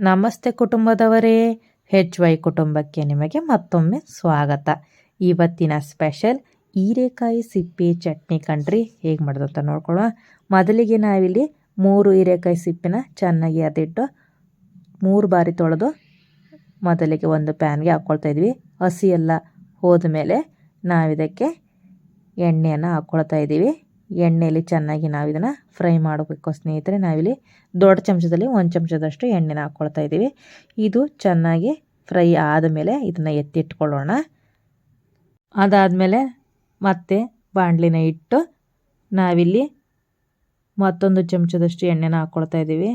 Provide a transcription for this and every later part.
ನಮಸ್ತೆ ಕುಟುಂಬದವರೇ, ಹೆಚ್ ವೈ ಕುಟುಂಬಕ್ಕೆ ನಿಮಗೆ ಮತ್ತೊಮ್ಮೆ ಸ್ವಾಗತ. ಇವತ್ತಿನ ಸ್ಪೆಷಲ್ ಹೀರೆಕಾಯಿ ಸಿಪ್ಪೆ ಚಟ್ನಿ ಕಂಡ್ರಿ ಹೇಗೆ ಮಾಡೋದಂತ ನೋಡ್ಕೊಳ್ಳೋ ಮೊದಲಿಗೆ ನಾವಿಲ್ಲಿ ಮೂರು ಹೀರೆಕಾಯಿ ಸಿಪ್ಪಿನ ಚೆನ್ನಾಗಿ ಅದಿಟ್ಟು ಮೂರು ಬಾರಿ ತೊಳೆದು ಮೊದಲಿಗೆ ಒಂದು ಪ್ಯಾನ್ಗೆ ಹಾಕ್ಕೊಳ್ತಾ ಇದ್ವಿ. ಹಸಿ ಎಲ್ಲ ಹೋದ ಮೇಲೆ ನಾವಿದಕ್ಕೆ ಎಣ್ಣೆಯನ್ನು ಹಾಕ್ಕೊಳ್ತಾ ಇದ್ದೀವಿ. ಎಣ್ಣೆಯಲ್ಲಿ ಚೆನ್ನಾಗಿ ನಾವು ಇದನ್ನು ಫ್ರೈ ಮಾಡಬೇಕು ಸ್ನೇಹಿತರೆ. ನಾವಿಲ್ಲಿ ದೊಡ್ಡ ಚಮಚದಲ್ಲಿ ಒಂದು ಚಮಚದಷ್ಟು ಎಣ್ಣೆನ ಹಾಕ್ಕೊಳ್ತಾ ಇದ್ದೀವಿ. ಇದು ಚೆನ್ನಾಗಿ ಫ್ರೈ ಆದಮೇಲೆ ಇದನ್ನು ಎತ್ತಿಟ್ಕೊಳ್ಳೋಣ. ಅದಾದಮೇಲೆ ಮತ್ತೆ ಬಾಣಲಿನ ಇಟ್ಟು ನಾವಿಲ್ಲಿ ಮತ್ತೊಂದು ಚಮಚದಷ್ಟು ಎಣ್ಣೆನ ಹಾಕ್ಕೊಳ್ತಾ ಇದ್ದೀವಿ.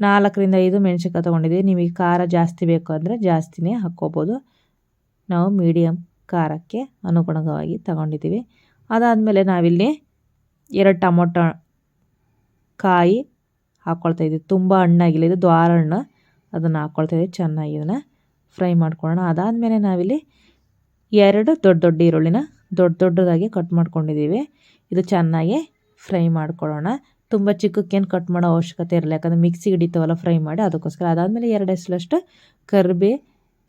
ನಾಲ್ಕರಿಂದ ಐದು ಮೆಣಸಿನ್ಕಾಯಿ ತೊಗೊಂಡಿದ್ದೀವಿ. ನಿಮಗೆ ಖಾರ ಜಾಸ್ತಿ ಬೇಕು ಅಂದರೆ ಜಾಸ್ತಿನೇ ಹಾಕ್ಕೋಬೋದು. ನಾವು ಮೀಡಿಯಮ್ ಖಾರಕ್ಕೆ ಅನುಗುಣವಾಗಿ ತಗೊಂಡಿದ್ದೀವಿ. ಅದಾದಮೇಲೆ ನಾವಿಲ್ಲಿ ಎರಡು ಟೊಮೊಟೊ ಕಾಯಿ ಹಾಕ್ಕೊಳ್ತಾ ಇದ್ದೀವಿ. ತುಂಬ ಹಣ್ಣಾಗಿಲ್ಲ, ಇದು ದ್ವಾರ ಹಣ್ಣು. ಅದನ್ನು ಹಾಕ್ಕೊಳ್ತಾ ಇದ್ದೀವಿ, ಚೆನ್ನಾಗಿ ಇದನ್ನು ಫ್ರೈ ಮಾಡ್ಕೊಳ್ಳೋಣ. ಅದಾದಮೇಲೆ ನಾವಿಲ್ಲಿ ಎರಡು ದೊಡ್ಡ ದೊಡ್ಡ ಈರುಳ್ಳಿನ ದೊಡ್ಡ ದೊಡ್ಡದಾಗಿ ಕಟ್ ಮಾಡ್ಕೊಂಡಿದ್ದೀವಿ. ಇದು ಚೆನ್ನಾಗಿ ಫ್ರೈ ಮಾಡ್ಕೊಳ್ಳೋಣ. ತುಂಬ ಚಿಕ್ಕಕ್ಕೇನು ಕಟ್ ಮಾಡೋ ಅವಶ್ಯಕತೆ ಇರಲ್ಲ, ಯಾಕಂದರೆ ಮಿಕ್ಸಿ ಹಿಡಿತವಲ್ಲ ಫ್ರೈ ಮಾಡಿ, ಅದಕ್ಕೋಸ್ಕರ. ಅದಾದಮೇಲೆ ಎರಡು ಹೆಸರಷ್ಟು ಕರಿಬೇ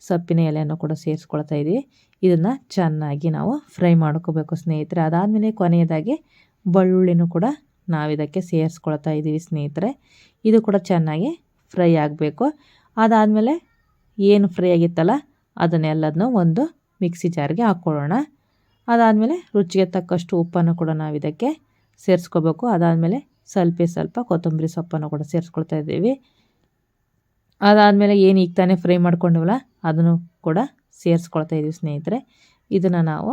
ಸೊಪ್ಪಿನ ಎಲೆಯನ್ನು ಕೂಡ ಸೇರಿಸ್ಕೊಳ್ತಾ ಇದ್ದೀವಿ ಇದನ್ನು ಚೆನ್ನಾಗಿ ನಾವು ಫ್ರೈ ಮಾಡ್ಕೋಬೇಕು ಸ್ನೇಹಿತರೆ. ಅದಾದಮೇಲೆ ಕೊನೆಯದಾಗಿ ಬೆಳ್ಳುಳ್ಳಿನೂ ಕೂಡ ನಾವು ಇದಕ್ಕೆ ಸೇರಿಸ್ಕೊಳ್ತಾ ಇದ್ದೀವಿ ಸ್ನೇಹಿತರೆ. ಇದು ಕೂಡ ಚೆನ್ನಾಗಿ ಫ್ರೈ ಆಗಬೇಕು. ಅದಾದಮೇಲೆ ಏನು ಫ್ರೈ ಆಗಿತ್ತಲ್ಲ ಅದನ್ನೆಲ್ಲದನ್ನೂ ಒಂದು ಮಿಕ್ಸಿ ಜಾರ್ಗೆ ಹಾಕ್ಕೊಳ್ಳೋಣ. ಅದಾದಮೇಲೆ ರುಚಿಗೆ ತಕ್ಕಷ್ಟು ಉಪ್ಪನ್ನು ಕೂಡ ನಾವು ಇದಕ್ಕೆ ಸೇರಿಸ್ಕೋಬೇಕು. ಅದಾದಮೇಲೆ ಸ್ವಲ್ಪ ಸ್ವಲ್ಪ ಕೊತ್ತಂಬರಿ ಸೊಪ್ಪನ್ನು ಕೂಡ ಸೇರಿಸ್ಕೊಳ್ತಾ ಇದ್ದೀವಿ ಅದಾದಮೇಲೆ ಏನು ಈಗ ತಾನೇ ಫ್ರೈ ಮಾಡ್ಕೊಂಡಿವಲ್ಲ, ಅದನ್ನು ಕೂಡ ಸೇರಿಸ್ಕೊಳ್ತಾ ಇದ್ದೀವಿ ಸ್ನೇಹಿತರೆ. ಇದನ್ನು ನಾವು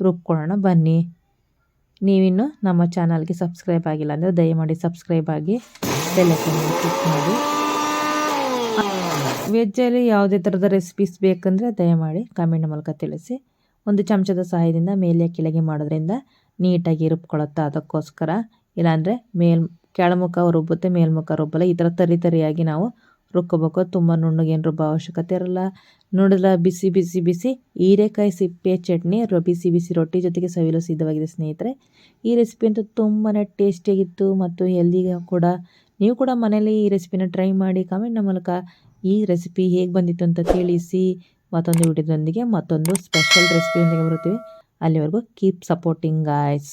ರುಬ್ಕೊಳ್ಳೋಣ. ಬನ್ನಿ. ನೀವಿನ್ನು ನಮ್ಮ ಚಾನಲ್ಗೆ ಸಬ್ಸ್ಕ್ರೈಬ್ ಆಗಿಲ್ಲ ಅಂದರೆ ದಯಮಾಡಿ ಸಬ್ಸ್ಕ್ರೈಬ್ ಆಗಿ ಬೆಲ್ಲೈಕನ್ ಕ್ಲಿಕ್ ಮಾಡಿ. ವೆಜ್ಜಲ್ಲಿ ಯಾವುದೇ ಥರದ ರೆಸಿಪೀಸ್ ಬೇಕಂದರೆ ದಯಮಾಡಿ ಕಮೆಂಟ್ ಮೂಲಕ ತಿಳಿಸಿ. ಒಂದು ಚಮಚದ ಸಹಾಯದಿಂದ ಮೇಲೆ ಕೆಳಗೆ ಮಾಡೋದ್ರಿಂದ ನೀಟಾಗಿ ರುಬ್ಕೊಳ್ಳುತ್ತೆ ಅದಕ್ಕೋಸ್ಕರ. ಇಲ್ಲಾಂದರೆ ಮೇಲ್, ಕೆಳಮುಖ ರುಬ್ಬುತ್ತೆ, ಮೇಲ್ಮುಖ ರುಬ್ಬಲ್ಲ. ಈ ಥರ ತರಿ ತರಿಯಾಗಿ ನಾವು ರುಬ್ಕೋಬೇಕು ತುಂಬ ನುಣ್ಣಗೇನು ರುಬ್ಬೋ ಅವಶ್ಯಕತೆ ಇರಲ್ಲ. ನೋಡಿದ್ರೆ ಬಿಸಿ ಬಿಸಿ ಬಿಸಿ ಹೀರೆಕಾಯಿ ಸಿಪ್ಪೆ ಚಟ್ನಿ ಬಿಸಿ ಬಿಸಿ ರೊಟ್ಟಿ ಜೊತೆಗೆ ಸವಿಲು ಸಿದ್ಧವಾಗಿದೆ ಸ್ನೇಹಿತರೆ. ಈ ರೆಸಿಪಿ ಅಂತೂ ತುಂಬಾ ಟೇಸ್ಟಿಯಾಗಿತ್ತು ಮತ್ತು ಹೆಲ್ದಿಗೆ ಕೂಡ ನೀವು ಕೂಡ ಮನೇಲಿ ಈ ರೆಸಿಪಿನ ಟ್ರೈ ಮಾಡಿ ಕಮೆಂಟ್ನ ಮೂಲಕ ಈ ರೆಸಿಪಿ ಹೇಗೆ ಬಂದಿತ್ತು ಅಂತ ತಿಳಿಸಿ. ಮತ್ತೊಂದು ವಿಡಿಯೋದೊಂದಿಗೆ ಮತ್ತೊಂದು ಸ್ಪೆಷಲ್ ರೆಸಿಪಿಯೊಂದಿಗೆ ಬರುತ್ತೀವಿ. ಅಲ್ಲಿವರೆಗೂ ಕೀಪ್ ಸಪೋರ್ಟಿಂಗ್ ಗಾಯ್ಸ್